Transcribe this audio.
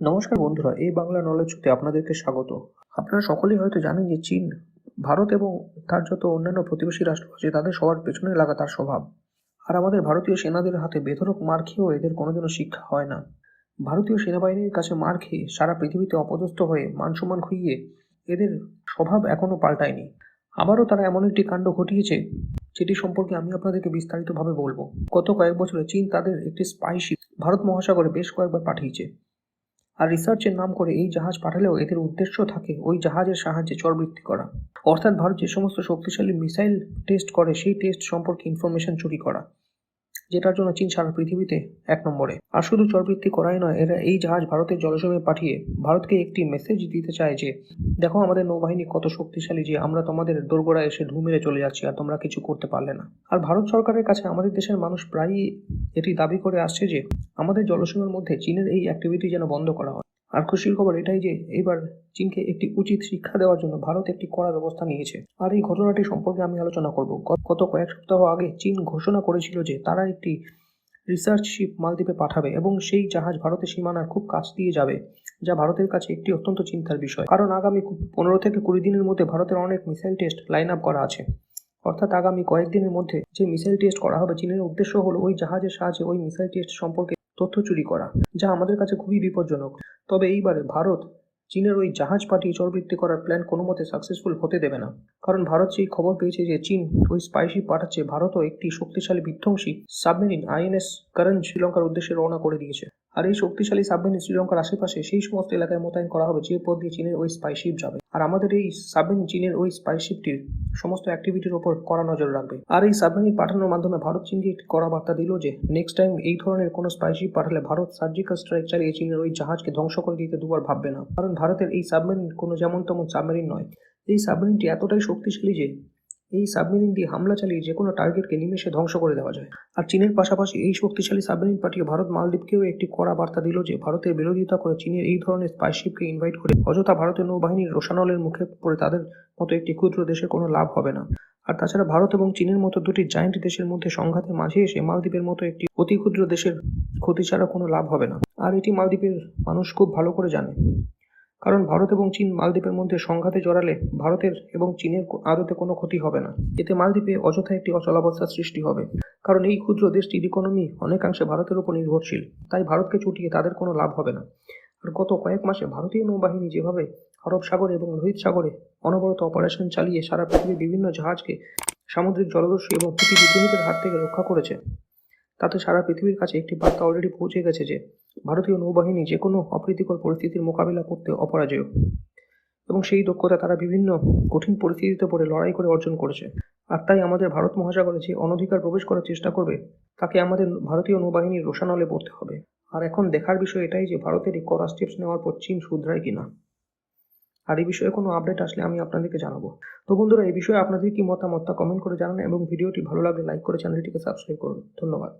নমস্কার বন্ধুরা, এই বাংলা নলেজ শোতে আপনাদেরকে স্বাগত। আপনারা সকলেই হয়তো জানেন যে চীন, ভারত এবং তার যত অন্যান্য প্রতিবেশী রাষ্ট্র আছে, তাদের সবার পেছনে লাগা তার স্বভাব। আর আমাদের ভারতীয় সেনাদের হাতে বেধরক মার খেয়েও এদের কোনো কোনোদিনও শিক্ষা হয় না। ভারতীয় সেনাবাহিনীর কাছে মার খেয়ে সারা পৃথিবীতে অপদস্থ হয়ে মান সম্মান খুইয়ে এদের স্বভাব এখনও পাল্টায়নি। আবারও তারা এমন একটি কাণ্ড ঘটিয়েছে, যেটি সম্পর্কে আমি আপনাদেরকে বিস্তারিতভাবে বলব। গত কয়েক বছরে চীন তাদের একটি স্পাইশিপ ভারত মহাসাগরে বেশ কয়েকবার পাঠিয়েছে। আর রিসার্চের নাম করে এই জাহাজ পাঠালেও এদের উদ্দেশ্য থাকে ওই জাহাজের সাহায্যে চরবৃত্তি করা। অর্থাৎ ভারত যে সমস্ত শক্তিশালী মিসাইল টেস্ট করে, সেই টেস্ট সম্পর্কে ইনফরমেশন চুরি করা। যেটার জন্য চীন সারা পৃথিবীতে এক নম্বরে। আর শুধু চরবৃত্তি করাই নয়, এরা এই জাহাজ ভারতের জলসমে পাঠিয়ে ভারতকে একটি মেসেজ দিতে চায় যে, দেখো আমাদের নৌবাহিনী কত শক্তিশালী যে আমরা তোমাদের দোরগোড়া এসে ঢু মেরে চলে যাচ্ছি আর তোমরা কিছু করতে পারলে না। আর ভারত সরকারের কাছে আমাদের দেশের মানুষ প্রায়ই এটি দাবি করে আসছে যে, আমাদের জলসীমার মধ্যে চীনের এই অ্যাক্টিভিটি যেন বন্ধ করা হয়। আর খুশির খবর এটাই যে এবার চীনকে একটি উচিত শিক্ষা দেওয়ার জন্য ভারত একটি কড়া ব্যবস্থা নিয়েছে। আর এই ঘটনাটি সম্পর্কে আমি আলোচনা করব। গত কয়েক সপ্তাহ আগে চীন ঘোষণা করেছিল যে তারা একটি রিসার্চ শিপ মালদ্বীপে পাঠাবে এবং সেই জাহাজ ভারতের সীমানার খুব কাছ দিয়ে যাবে, যা ভারতের কাছে একটি অত্যন্ত চিন্তার বিষয়। কারণ আগামী পনেরো থেকে কুড়ি দিনের মধ্যে ভারতের অনেক মিসাইল টেস্ট লাইন আপ করা আছে। অর্থাৎ আগামী কয়েকদিনের মধ্যে যে মিসাইল টেস্ট করা হবে, চীনের উদ্দেশ্য হলো ওই জাহাজের সাহায্যে ওই মিসাইল টেস্ট সম্পর্কে তথ্য চুরি করা, যা আমাদের কাছে খুবই বিপজ্জনক। তবে এইবারে ভারত চীনের ওই জাহাজ পাঠিয়ে চরবৃত্তি করার প্ল্যান কোনো মতে সাকসেসফুল হতে দেবে না। কারণ ভারত সেই খবর পেয়েছে যে চীন ওই স্পাইশিপ পাঠাচ্ছে। ভারতও একটি শক্তিশালী বিধ্বংসী সাবমেরিন আইএনএস কারণ শ্রীলঙ্কার উদ্দেশ্যে রওনা করে দিয়েছে। আর এই শক্তিশালী সাবমেরিন শ্রীলঙ্কার আশেপাশে সেই সমস্ত এলাকায় মোতায়েন করা হবে যে পথ দিয়ে চীনের ওই স্পাইশিপ যাবে। আর আমাদের এই সাবমেরিন চীনের ওই স্পাইশিপটির সমস্ত অ্যাক্টিভিটির ওপর কড়া নজর রাখবে। আর এই সাবমেরিন পাঠানোর মাধ্যমে ভারত চীনকে একটি কড়া বার্তা দিল যে নেক্সট টাইম এই ধরনের কোনো স্পাইসি পাঠালে ভারত সার্জিক্যাল স্ট্রাইক চালিয়ে চীনের ওই জাহাজকে ধ্বংস করে দিতে দুবার ভাববে না। কারণ ভারতের এই সাবমেরিন কোনো যেমন তেমন সাবমেরিন নয়। এই সাবমেরিনটি এতটাই শক্তিশালী যে এই সাবমেরিন দিয়ে হামলা চালিয়ে যে কোনো টার্গেটকে নিমেষে ধ্বংস করে দেওয়া যায়। আর চীনের পাশাপাশি এই শক্তিশালী সাবমেরিন পাঠিয়ে ভারত মালদ্বীপকেও একটি কড়া বার্তা দিল যে ভারতের বিরোধিতা করে চীনের এই ধরনের স্পাইশিপকে ইনভাইট করে অযথা ভারতের নৌবাহিনীর রোশানলের মুখে পড়ে তাদের মতো একটি ক্ষুদ্র দেশের কোনো লাভ হবে না। আর তাছাড়া ভারত এবং চীনের মতো দুটি জায়েন্ট দেশের মধ্যে সংঘাতে মাঝে এসে মালদ্বীপের মতো একটি অতি ক্ষুদ্র দেশের ক্ষতি ছাড়া কোনো লাভ হবে না। আর এটি মালদ্বীপের মানুষ খুব ভালো করে জানে। কারণ ভারত এবং চীন মালদ্বীপের মধ্যে সংঘাতে জড়ালে ভারতের এবং চীনের আদতে কোনো ক্ষতি হবে না। এতে মালদ্বীপে অযথা একটি অচলাবস্থার সৃষ্টি হবে। কারণ এই ক্ষুদ্র দেশটির ইকোনমি অনেকাংশে ভারতের উপর নির্ভরশীল। তাই ভারতকে চুটিয়ে তাদের কোনো লাভ হবে না। আর গত কয়েক মাসে ভারতীয় নৌবাহিনী যেভাবে আরব সাগরে এবং লোহিত সাগরে অনবরত অপারেশন চালিয়ে সারা পৃথিবীর বিভিন্ন জাহাজকে সামুদ্রিক জলদস্যু এবং হুতি বিদ্রোহীদের হাত থেকে রক্ষা করেছে, তাতে সারা পৃথিবীর কাছে একটি বার্তা অলরেডি পৌঁছে গেছে যে ভারতীয় নৌবাহিনী যে কোনো অপ্রীতিকর পরিস্থিতির মোকাবিলা করতে অপরাজেয়। এবং সেই দক্ষতা তারা বিভিন্ন কঠিন পরিস্থিতিতে পড়ে লড়াই করে অর্জন করেছে। আর তাই আমাদের ভারত মহাসাগরে যে অনধিকার প্রবেশ করার চেষ্টা করবে, তাকে আমাদের ভারতীয় নৌবাহিনীর রোশানলে পড়তে হবে। আর এখন দেখার বিষয় এটাই যে ভারতের এই কড়া স্টেপস নেওয়ার পর চীন শুধরায় কিনা। আর এই বিষয়ে কোনো আপডেট আসলে আমি আপনাদেরকে জানাব। তো বন্ধুরা, এই বিষয়ে আপনাদের কি মতামত কমেন্ট করে জানান এবং ভিডিওটি ভালো লাগলে লাইক করে চ্যানেলটিকে সাবস্ক্রাইব করুন। ধন্যবাদ।